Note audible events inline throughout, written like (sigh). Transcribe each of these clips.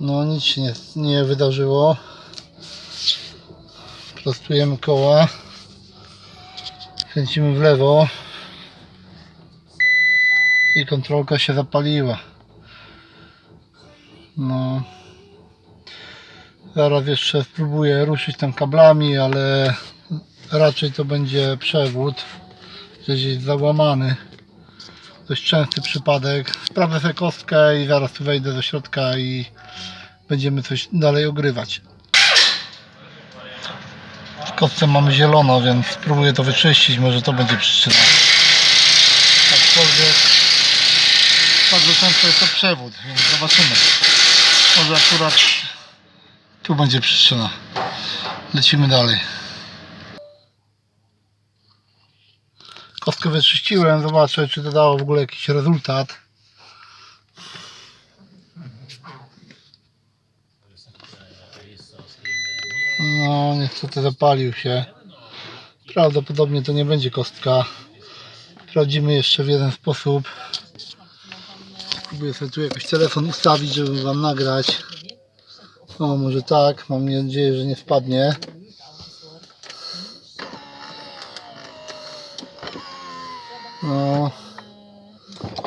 No nic się nie, nie wydarzyło. Prostujemy koła. Kręcimy w lewo. I kontrolka się zapaliła. No. Zaraz jeszcze spróbuję ruszyć tam kablami, ale raczej to będzie przewód, gdzieś załamany. Dość częsty przypadek. Sprawdzę sobie kostkę i zaraz tu wejdę do środka i będziemy coś dalej ogrywać. W kostce mamy zielono, więc spróbuję to wyczyścić, może to będzie przyczyna. Aczkolwiek bardzo często jest to przewód, więc zobaczymy. Może akurat tu będzie przyczyna. Lecimy dalej. Kostkę wyczyściłem, zobaczę czy to dało w ogóle jakiś rezultat. No niestety zapalił się. Prawdopodobnie to nie będzie kostka. Sprawdzimy jeszcze w jeden sposób. Spróbuję sobie tu jakoś telefon ustawić, żeby wam nagrać. O, może tak. Mam nadzieję, że nie spadnie. No,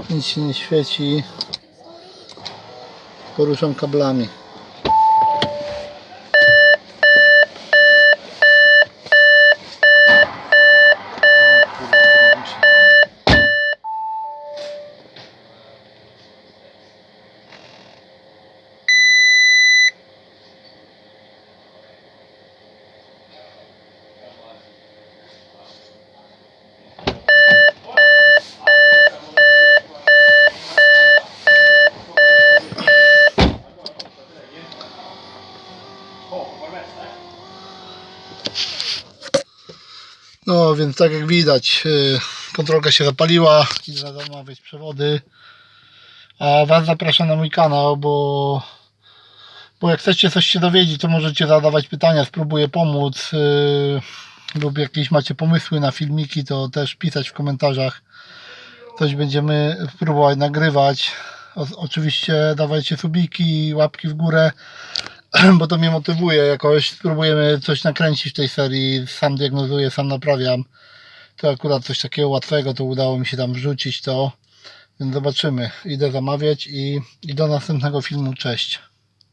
nic się nie świeci. Poruszam kablami. No więc tak jak widać, yy, kontrolka się zapaliła i wiadomo wyjść przewody. A Was zapraszam na mój kanał, bo, bo jak chcecie coś się dowiedzieć, to możecie zadawać pytania, spróbuję pomóc. Yy, lub jakieś macie pomysły na filmiki, to też pisać w komentarzach. Coś będziemy próbować nagrywać. O, oczywiście dawajcie subiki, łapki w górę (clears throat) bo to mnie motywuje jakoś. Spróbujemy coś nakręcić w tej serii. Sam diagnozuję, sam naprawiam. To akurat coś takiego łatwego, to udało mi się tam wrzucić to. Więc zobaczymy. Idę zamawiać i, i do następnego filmu. Cześć.